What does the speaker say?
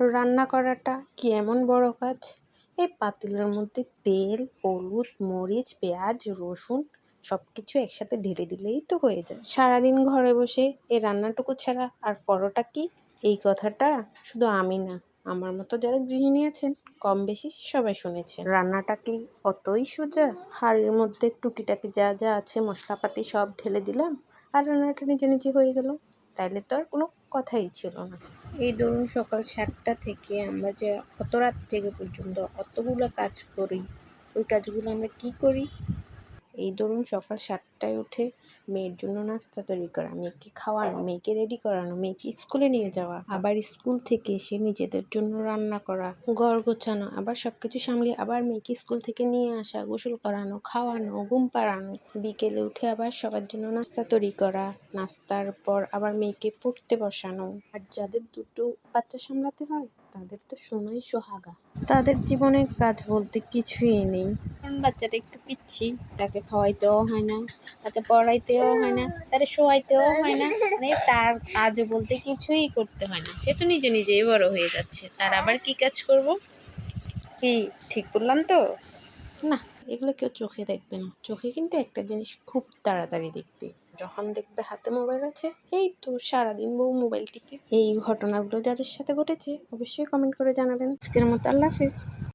রান্না করাটা কি এমন বড় কাজ? এই পাতিলের মধ্যে তেল, হলুদ, মরিচ, পেঁয়াজ, রসুন সব কিছু একসাথে ঢেলে দিলেই তো হয়ে যায়। সারাদিন ঘরে বসে এই রান্নাটুকু ছাড়া আর পরোটা কি? এই কথাটা শুধু আমি না, আমার মতো যারা গৃহিণী আছেন কম বেশি সবাই শুনেছেন। রান্নাটা কি অতই সোজা? হাঁড়ির মধ্যে টুকিটাকি যা যা আছে, মশলাপাতি সব ঢেলে দিলাম আর রান্নাটা নিজে নিজে হয়ে গেল? তাইলে তো আর কোনো কথাই ছিল না। এই ধরুন সকাল সাতটা থেকে আমরা যে অত রাত জেগে পর্যন্ত অতগুলো কাজ করি, ওই কাজগুলো আমরা কি করি? এই ধরুন সকাল সাতটায় উঠে মেয়ের জন্য নাস্তা তৈরি করা, মেয়েকে খাওয়ানো, মেয়েকে রেডি করানো, মেয়েকে স্কুলে নিয়ে যাওয়া, আবার স্কুল থেকে এসে নিজেদের জন্য রান্না করা, ঘর গোছানো, আবার সব কিছু সামলিয়ে আবার মেয়েকে স্কুল থেকে নিয়ে আসা, গোসল করানো, খাওয়ানো, ঘুম পাড়ানো, বিকেলে উঠে আবার সবার জন্য নাস্তা তৈরি করা, নাস্তার পর আবার মেয়েকে পড়তে বসানো। আর যাদের দুটো বাচ্চা সামলাতে হয়, তাদের তো সোনাই সোহাগা। তাদের জীবনের কাজ বলতে কিছুই নেই। কারণ বাচ্চাটা একটু পিচ্ছি তাকে খাওয়াইতেও হয় না তাকে পড়াইতেও হয় না তাকে শোয়াইতেও হয় না মানে তার কাজ বলতে কিছুই করতে হয় না। সে তো নিজে নিজেই বড় হয়ে যাচ্ছে তার আবার কি কাজ করব? কি ঠিক বললাম তো? না এগুলো কেউ চোখে দেখবে না। চোখে কিন্তু একটা জিনিস খুব তাড়াতাড়ি দেখবে। যখন দেখবে হাতে মোবাইল আছে, এই তো সারাদিন বউ মোবাইল টিপে। এই ঘটনাগুলো যাদের সাথে ঘটেছে, অবশ্যই কমেন্ট করে জানাবেন। আজকের মতো আল্লাহ হাফিজ।